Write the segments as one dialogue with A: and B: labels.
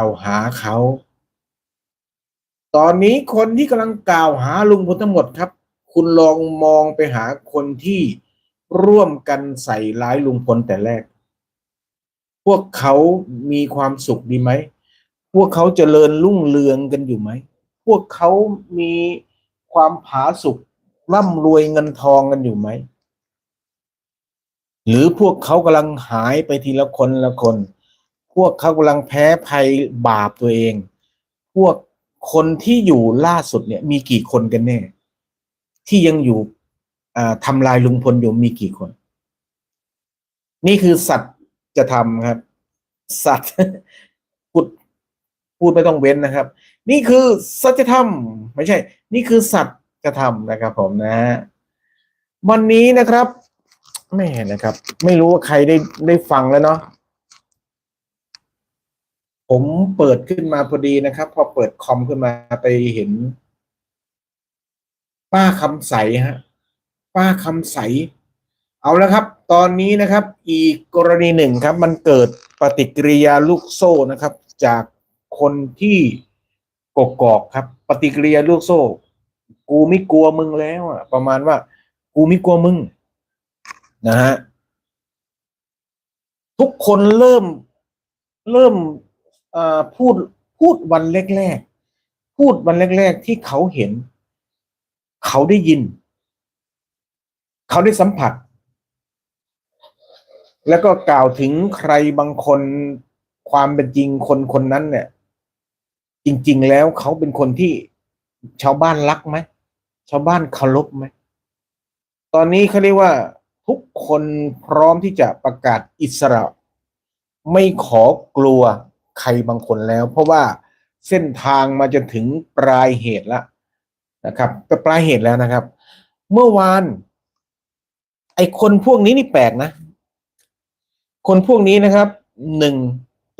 A: ล่าวหาเขา ตอนนี้คนที่กำลังกล่าวหาลุงพลทั้งหมดครับ คุณลองมองไปหาคนที่ร่วมกันใส่ร้ายลุงพลแต่แรก พวกเขามีความสุขดีไหม พวกเขาเจริญรุ่งเรืองกันอยู่ไหม พวกเขามีความผาสุกร่ำรวยเงินทองกันอยู่ไหม หรือพวกเขากำลังหายไปทีละคนละคน วกเขากำลังแพ้ภัยบาปตัวเอง พวกคนที่อยู่ล่าสุดเนี่ยมีกี่คนกันแน่ ที่ยังอยู่ทำลายลุงพลอยู่มีกี่คน นี่คือสัตว์จะทำครับ สัตว์พูดพูดไม่ต้องเว้นนะครับ นี่คือสัจธรรมไม่ใช่ นี่คือสัตว์จะทำนะครับ ผมนะฮะวันนี้นะครับแม่นะครับ ไม่รู้ว่าใครได้ได้ฟังแล้วเนาะ ผมเปิดขึ้นมาพอดีนะครับ พอเปิดคอมขึ้นมาไปเห็น ป้าคำใสฮะ ป้าคำใส เอาแล้วครับ ตอนนี้นะครับ อีกกรณีหนึ่งครับ มันเกิดปฏิกิริยาลูกโซ่นะครับ จากคนที่กกอกครับ ปฏิกิริยาลูกโซ่ กูไม่กลัวมึงแล้วอะ ประมาณว่า กูไม่กลัวมึง นะฮะทุกคนเริ่มเริ่ม พูดพูดวันแรกๆ พูดวันแรก ๆ ที่เขาเห็น เขาได้ยิน เขาได้สัมผัส แล้วก็กล่าวถึงใครบางคนความเป็นจริงคนคนนั้นเนี่ย จริง ๆ แล้วเขาเป็นคนที่ชาวบ้านรักไหมชาวบ้านเคารพไหมตอนนี้เขาเรียกว่าทุกคนพร้อมที่จะประกาศอิสระ ไม่ขอกลัว ใครบางคนแล้ว เพราะว่าเส้นทางมาจนถึงปลายเหตุแล้วนะครับปลายเหตุแล้วนะครับ เมื่อวาน ไอ้คนพวกนี้นี่แปลกนะ คนพวกนี้นะครับหนึ่ง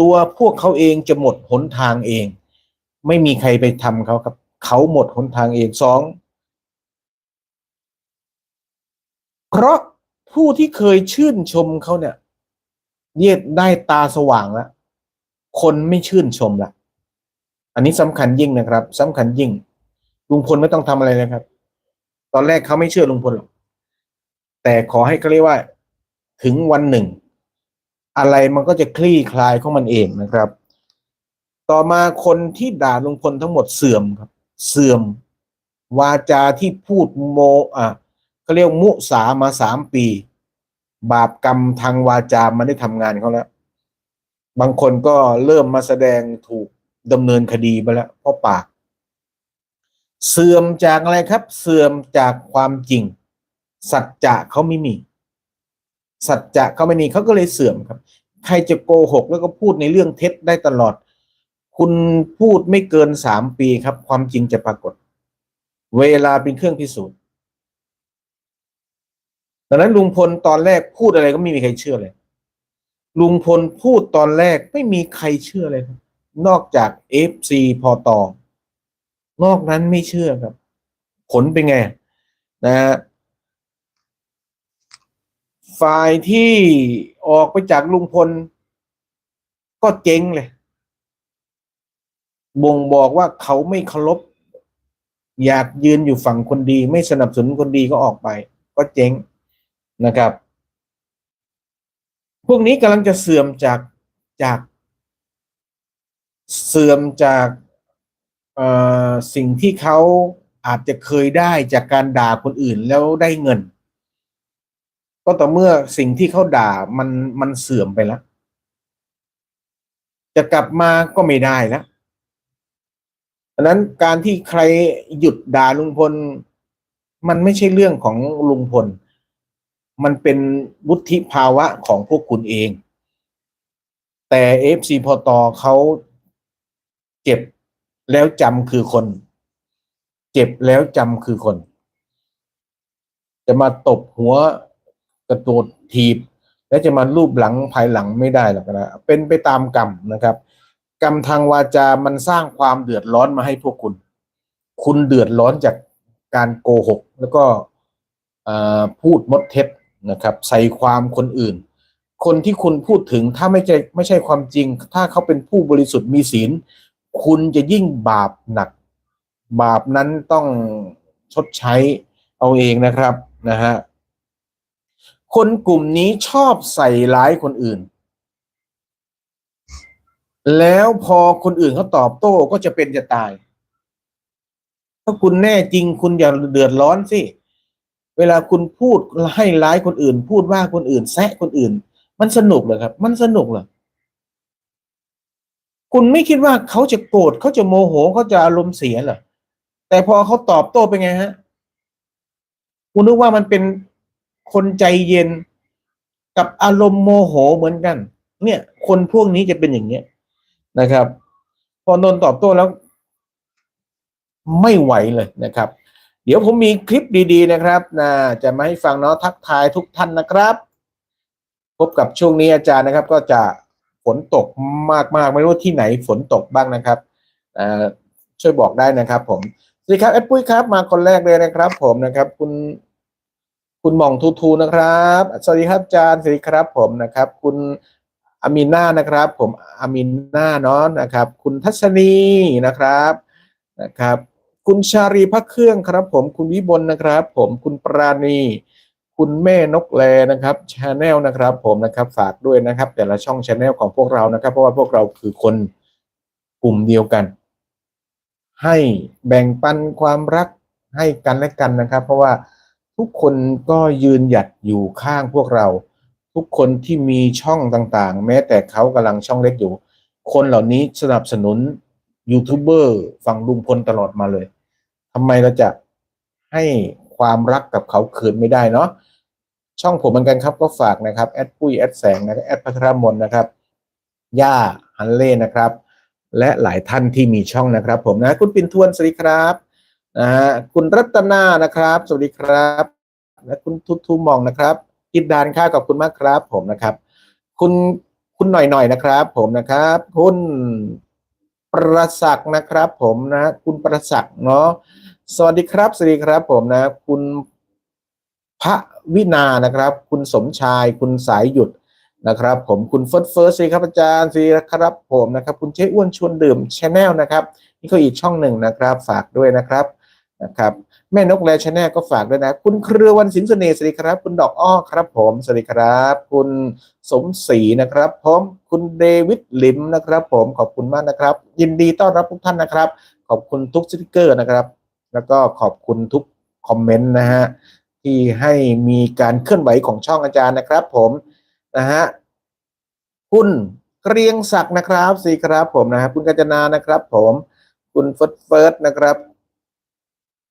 A: ตัวพวกเขาเองจะหมดหนทางเอง ไม่มีใครไปทำเขาครับ เขาหมดหนทางเองสองเพราะผู้ที่เคยชื่นชมเขาเนี่ยเรียได้ตาสว่างแล้ว คนไม่ชื่นชมละอันนี้สำคัญยิ่งนะครับสำคัญยิ่ง ลุงพลไม่ต้องทำอะไรนะครับ ตอนแรกเขาไม่เชื่อลุงพลหรอกแต่ขอให้เขาเรียกว่า ถึงวันหนึ่ง อะไรมันก็จะคลี่คลายของมันเองนะครับ ต่อมาคนที่ด่าลุงพลทั้งหมดเสื่อมครับ เสื่อม วาจาที่พูดโมอะเขาเรียกมุสามาสามปี บาปกรรมทางวาจามันได้ทำงานเขาแล้ว บางคนก็เริ่มมาแสดงถูกดำเนินคดีไปแล้วเพราะปาก เสื่อมจากอะไรครับ เสื่อมจากความจริง สัจจะเขาไม่มี สัจจะเขาไม่มีเขาก็เลยเสื่อมครับ ใครจะโกหกแล้วก็พูดในเรื่องเท็จได้ตลอด คุณพูดไม่เกินสามปีครับ ความจริงจะปรากฏ เวลาเป็นเครื่องพิสูจน์ดังนั้นลุงพลตอนแรกพูดอะไรก็ไม่มีใครเชื่อเลย ลุงพลพูดตอนแรกไม่มีใครเชื่อเลยครับ นอกจากเอฟซีพอตอนอกนั้นไม่เชื่อครับ ผลเป็นไง นะฮะฝ่ายที่ออกไปจากลุงพล ก็เจ๊งเลย บ่งบอกว่าเขาไม่เคารพอยากยืนอยู่ฝั่งคนดี ไม่สนับสนุนคนดีก็ออกไป ก็เจ๊งนะครับ พวกนี้กำลังจะเสื่อมจากจาก เสื่อมจากสิ่งที่เขาอาจจะเคยได้จากการด่าคนอื่นแล้วได้เงิน ก็ต่อเมื่อสิ่งที่เขาด่ามันมันเสื่อมไปแล้ว จะกลับมาก็ไม่ได้แล้วดังนั้นการที่ใครหยุดด่าลุงพล มันไม่ใช่เรื่องของลุงพล มันเป็นวุฒิภาวะของพวกคุณเอง แต่เอฟซีพอตอเขาเจ็บแล้วจำคือคน เจ็บแล้วจำคือคน จะมาตบหัวกระโดดทีบ แล้วจะมารูปหลังภายหลังไม่ได้หรอกนะเป็นไปตามกรรมนะครับ กรรมทางวาจามันสร้างความเดือดร้อนมาให้พวกคุณ คุณเดือดร้อนจากการโกหก แล้วก็พูดมดเท็จ นะครับ ใส่ความคนอื่น คนที่คุณพูดถึงถ้าไม่ใช่ไม่ใช่ความจริง ถ้าเขาเป็นผู้บริสุทธิ์มีศีล คุณจะยิ่งบาปหนัก บาปนั้นต้องชดใช้เอาเองนะครับนะฮะคนกลุ่มนี้ชอบใส่ร้ายคนอื่น แล้วพอคนอื่นเขาตอบโต้ก็จะเป็นจะตาย ถ้าคุณแน่จริงคุณอย่าเดือดร้อนสิ เวลาคุณพูดให้ร้ายคนอื่น พูดว่าคนอื่น แซะคนอื่น มันสนุกเหรอครับ มันสนุกเหรอคุณไม่คิดว่าเขาจะโกรธเขาจะโมโหเขาจะอารมณ์เสียเหรอแต่พอเขาตอบโต้เป็นไงฮะคุณนึกว่ามันเป็นคนใจเย็นกับอารมณ์โมโหเหมือนกัน เนี่ย คนพวกนี้จะเป็นอย่างเนี้ยนะครับ พอโดนตอบโต้แล้ว ไม่ไหวเลยนะครับ เดี๋ยวผมมีคลิปดีๆนะครับนะจะมาให้ฟังเนาะทักทายทุกท่านนะครับ พบกับช่วงนี้อาจารย์นะครับ ก็จะฝนตกมากๆ ไม่รู้ที่ไหนฝนตกบ้างนะครับช่วยบอกได้นะครับผมสวัสดีครับแอดปุ้ยครับ มาคนแรกเลยนะครับ ผมนะครับ คุณคุณหม่องทูทูนะครับ สวัสดีครับอาจารย์สวัสดีครับ ผมนะครับ คุณอามิน่านะครับ ผมอามิน่าเนาะนะครับ คุณทัศนีนะครับนะครับ คุณชารีพักเครื่องครับ ผมคุณวิบลนะครับ ผมคุณปราณี คุณแม่นกแลนะครับชาแนลนะครับ ผมนะครับฝากด้วยนะครับ แต่ละช่องชาแนลของพวกเรานะครับ เพราะว่าพวกเราคือคนกลุ่มเดียวกัน ให้แบ่งปันความรักให้กันและกันนะครับ เพราะว่าทุกคนก็ยืนหยัดอยู่ข้างพวกเรา ทุกคนที่มีช่องต่างๆ แม้แต่เขากำลังช่องเล็กอยู่ คนเหล่านี้สนับสนุนยูทูบเบอร์ฝั่งลุงพลตลอดมาเลย ทำไมเราจะให้ความรักกับเขาคืนไม่ได้เนาะช่องผมเหมือนกันครับก็ฝากนะครับแอดปุ้ยแอดแสงนะแอดพัทรมนนะครับย่าฮันเล่นะครับ และหลายท่านที่มีช่องนะครับ ผมนะคุณปินทวนสวัสดีครับนะฮะคุณรัตนานะครับ สวัสดีครับ และคุณทุทุมองนะครับกิดดานค่าขอบคุณมากครับ ผมนะครับ คุณคุณหน่อยหน่อยนะครับ ผมนะครับ คุณ ประศักนะครับ ผมนะ คุณประศักเนาะสวัสดีครับสวัสดีครับ ผมนะ คุณพระวินานะครับ คุณสมชาย คุณสายหยุดนะครับ ผมคุณเฟิร์สเฟิร์สสิครับอาจารย์สิครับผมนะครับ คุณเจ๊อ้วนชวนดื่มชาแนลนะครับ นี่ก็อีกช่องหนึ่งนะครับ ฝากด้วยนะครับ นะครับแม่นกแลชแนลก็ฝากด้วยนะ คุณเครือวันสินเสน่ห์สวัสดีครับ คุณดอกอ้อครับ ผมสวัสดีครับ คุณสมศรีนะครับผมคุณเดวิดลิมนะครับ ผมขอบคุณมากนะครับ ยินดีต้อนรับทุกท่านนะครับ ขอบคุณทุกสติกเกอร์นะครับ แล้วก็ขอบคุณทุกคอมเมนต์นะฮะที่ให้มีการเคลื่อนไหวของช่องอาจารย์นะครับ ผมนะฮะคุณเกรียงศักดิ์นะครับสีครับผมนะฮะคุณกัญจนานะครับ ผมคุณเฟิร์สเฟิร์สนะครับ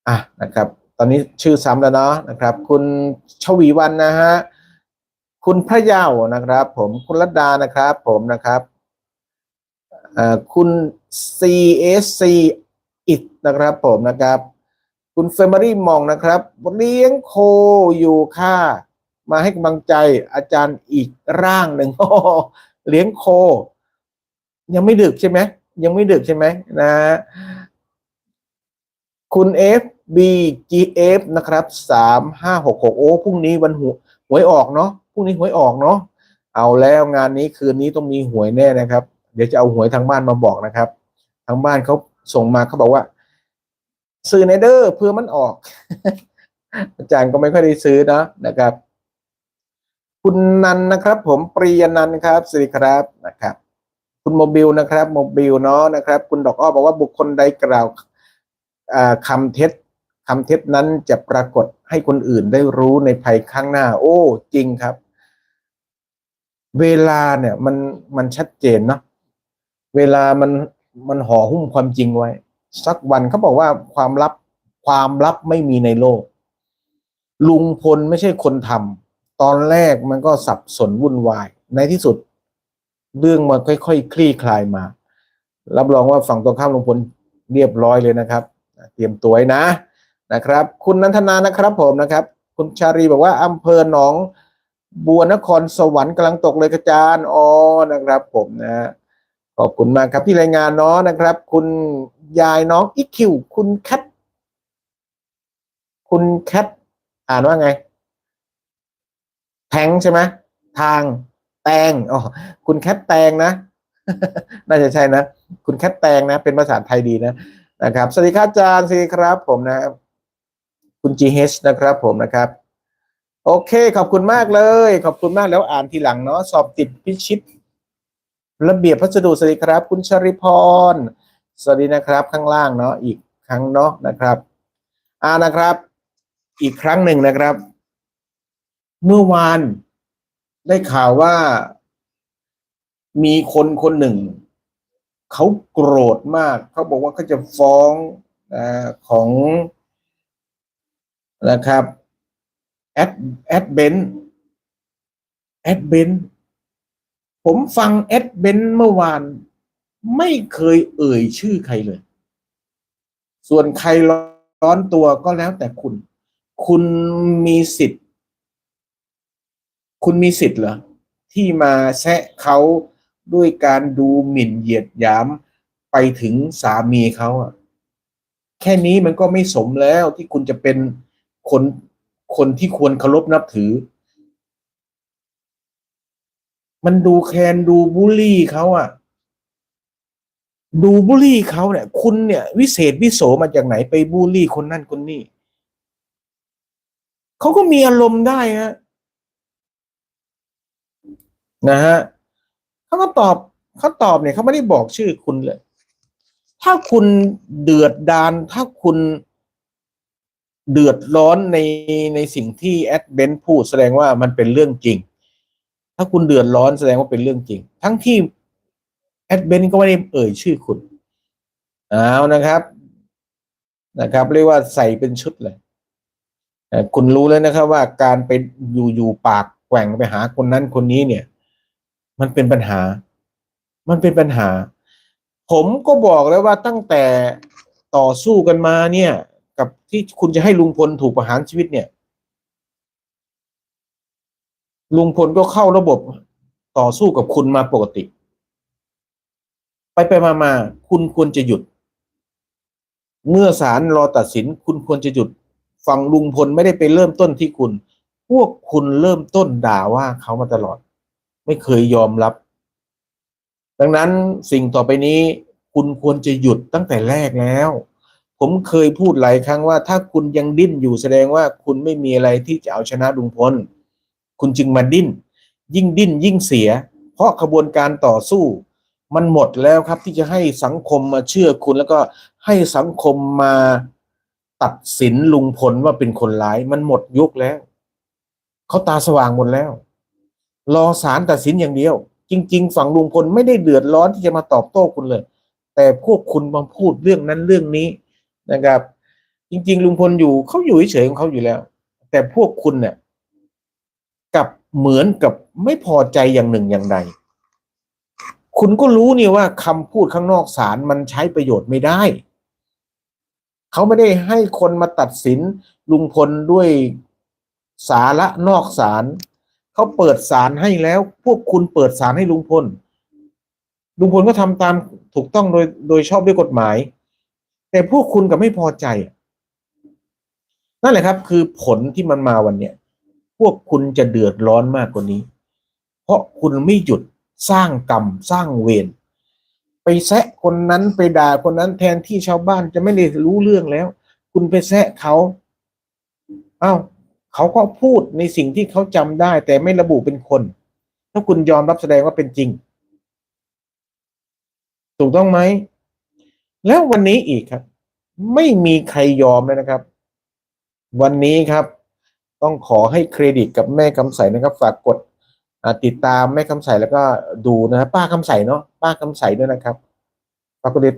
A: อะนะครับ ตอนนี้ชื่อซ้ำแล้วเนาะนะครับ คุณชวีวันนะฮะคุณพระเยานะครับ ผมคุณรัตดานะครับ ผมนะครับคุณ CSC อิดนะครับ ผมนะครับ คุณเฟมอรี่มองนะครับเลี้ยงโคอยู่ค่ะ มาให้กำลังใจอาจารย์อีกร่างหนึ่งโอ้โหเลี้ยงโค ยังไม่ดึกใช่ไหมยังไม่ดึกใช่ไหมนะ คุณเอฟ BGF นะครับสามห้าหกหกโอ้พรุ่งนี้วันหวยหวยออกเนาะพรุ่งนี้หวยออกเนาะเอาแล้วงานนี้คืนนี้ต้องมีหวยแน่นะครับ เดี๋ยวจะเอาหวยทางบ้านมาบอกนะครับ ทางบ้านเขาส่งมาเขาบอกว่า ซื้อในเดอร์เพื่อมันออก อาจารย์ก็ไม่ค่อยได้ซื้อนะนะครับ คุณนันนะครับ ผมปรียนันครับสวัสดีครับนะครับ คุณโมบิลนะครับโมบิลเนาะนะครับ คุณดอกอ้อบอกว่าบุคคลใดกล่าวอ่าคำเท็จ คำเท็จนั้นจะปรากฏให้คนอื่นได้รู้ในภายข้างหน้า โอ้ จริงครับ เวลาเนี่ย มันมันชัดเจนเนาะเวลามันมันห่อหุ้มความจริงไว้ สักวันเขาบอกว่าความลับความลับไม่มีในโลก ลุงพลไม่ใช่คนทำตอนแรกมันก็สับสนวุ่นวาย ในที่สุด เรื่องมันค่อยๆคคลี่คลายมา รับรองว่าฝั่งตรงข้ามลุงพลเรียบร้อยเลยนะครับ เตรียมตัวไว้นะ นะครับ คุณนันทนานะครับผมนะครับ คุณชารีบอกว่าอำเภอหนองบัวนครสวรรค์กำลังตกเลยกระจานอ๋อนะครับ ผมนะ ขอบคุณมากครับที่รายงานเนาะนะครับ คุณยายน้องอีคิวคุณแคทคุณแคทอ่านว่าไง แทงใช่ไหมทางแตงอ๋อคุณแคทแตงนะ น่าจะใช่นะ คุณแคทแตงนะ เป็นภาษาไทยดีนะนะครับ สวัสดีครับอาจารย์สวัสดีครับผมนะคุ คุณ GH นะครับผมนะครับ โอเค ขอบคุณมากเลย ขอบคุณมากแล้วอ่านทีหลังเนาะสอบติดพิชิต ระเบียบพัสดุสวัสดีครับ คุณชริพรสวัสดีนะครับ ข้างล่างเนาะอีกครั้งเนาะนะครับ อ่านะครับ อีกครั้งหนึ่งนะครับ เมื่อวานได้ข่าวว่ามีคนคนหนึ่ง เขาโกรธมาก เขาบอกว่าเขาจะฟ้องอของ นะครับแอดแอดเบนแอดเบนผมฟังแอดเบนเมื่อวาน ไม่เคยเอ่ยชื่อใครเลย ส่วนใครร้อนตัวก็แล้วแต่คุณ คุณมีสิทธิ์ คุณมีสิทธิ์เหรอ ที่มาแซะเขาด้วยการดูหมิ่นเหยียดหยามไปถึงสามีเขาอะแค่นี้มันก็ไม่สมแล้วที่คุณจะเป็น คนคนที่ควรเคารพนับถือ มันดูแคลนดูบูลลี่เขาอะดูบูลลี่เขาเนี่ย คุณเนี่ย วิเศษวิโสมาจากไหนไปบูลลี่คนนั่นคนนี้เขาก็มีอารมณ์ได้ฮะนะฮะเขาก็ตอบเขาตอบเนี่ยเขาไม่ได้บอกชื่อคุณเลย ถ้าคุณเดือดดานถ้าคุณ เดือดร้อนในในสิ่งที่แอดเบนพูดแสดงว่ามันเป็นเรื่องจริง ถ้าคุณเดือดร้อนแสดงว่าเป็นเรื่องจริง ทั้งที่แอดเบนก็ไม่ได้เอ่ยชื่อคุณเอานะครับนะครับ เรียกว่าใส่เป็นชุดเลยคุณรู้แล้วนะครับว่าการไปอยู่อยู่ปากแกว่งไปหาคนนั้นคนนี้เนี่ย มันเป็นปัญหา มันเป็นปัญหา ผมก็บอกแล้วว่าตั้งแต่ต่อสู้กันมาเนี่ย กับที่คุณจะให้ลุงพลถูกประหารชีวิตเนี่ย ลุงพลก็เข้าระบบต่อสู้กับคุณมาปกติ ไปไปมามาคุณควรจะหยุด เมื่อศาลรอตัดสิน คุณควรจะหยุดฝั่งลุงพลไม่ได้ไปเริ่มต้นที่คุณ พวกคุณเริ่มต้นด่าว่าเขามาตลอด ไม่เคยยอมรับ ดังนั้นสิ่งต่อไปนี้ คุณควรจะหยุดตั้งแต่แรกแล้ว ผมเคยพูดหลายครั้งว่า ถ้าคุณยังดิ้นอยู่แสดงว่าคุณไม่มีอะไรที่จะเอาชนะลุงพล คุณจึงมาดิ้น ยิ่งดิ้นยิ่งเสีย เพราะขบวนการต่อสู้ มันหมดแล้วครับที่จะให้สังคมมาเชื่อคุณแล้วก็ให้สังคมมาตัดสินลุงพลว่าเป็นคนร้าย มันหมดยุคแล้ว เขาตาสว่างหมดแล้ว รอศาลตัดสินอย่างเดียว จริง ๆ ฝั่งลุงพลไม่ได้เดือดร้อนที่จะมาตอบโต้คุณเลย แต่พวกคุณมาพูดเรื่องนั้นเรื่องนี้ นะครับ จริง ๆ ลุงพลอยู่เขาอยู่เฉยๆของเขาอยู่แล้ว แต่พวกคุณเนี่ยกับเหมือนกับไม่พอใจอย่างหนึ่งอย่างใดคุณก็รู้นี่ว่าคำพูดข้างนอกศาลมันใช้ประโยชน์ไม่ได้ เขาไม่ได้ให้คนมาตัดสินลุงพลด้วยสาระนอกศาลเขาเปิดศาลให้แล้ว พวกคุณเปิดศาลให้ลุงพล ลุงพลก็ทำตามถูกต้องโดยโดยชอบด้วยกฎหมาย แต่พวกคุณกับไม่พอใจ นั่นแหละครับ คือผลที่มันมาวันเนี้ยพวกคุณจะเดือดร้อนมากกว่านี้ เพราะคุณไม่หยุดสร้างกรรมสร้างเวรไปแซะคนนั้นไปด่าคนนั้นแทนที่ชาวบ้านจะไม่ได้รู้เรื่องแล้ว คุณไปแซะเขาเอ้าเขาก็พูดในสิ่งที่เขาจำได้ แต่ไม่ระบุเป็นคน ถ้าคุณยอมรับแสดงว่าเป็นจริง ถูกต้องไหม แล้ววันนี้อีกครับ ไม่มีใครยอมเลยนะครับ วันนี้ครับ ต้องขอให้เครดิตกับแม่คำใสนะครับ ฝากกดติดตามแม่คำใสแล้วก็ดูนะครับป้าคำใสเนาะป้าคำใสด้วยนะครับฝากกดติดตาม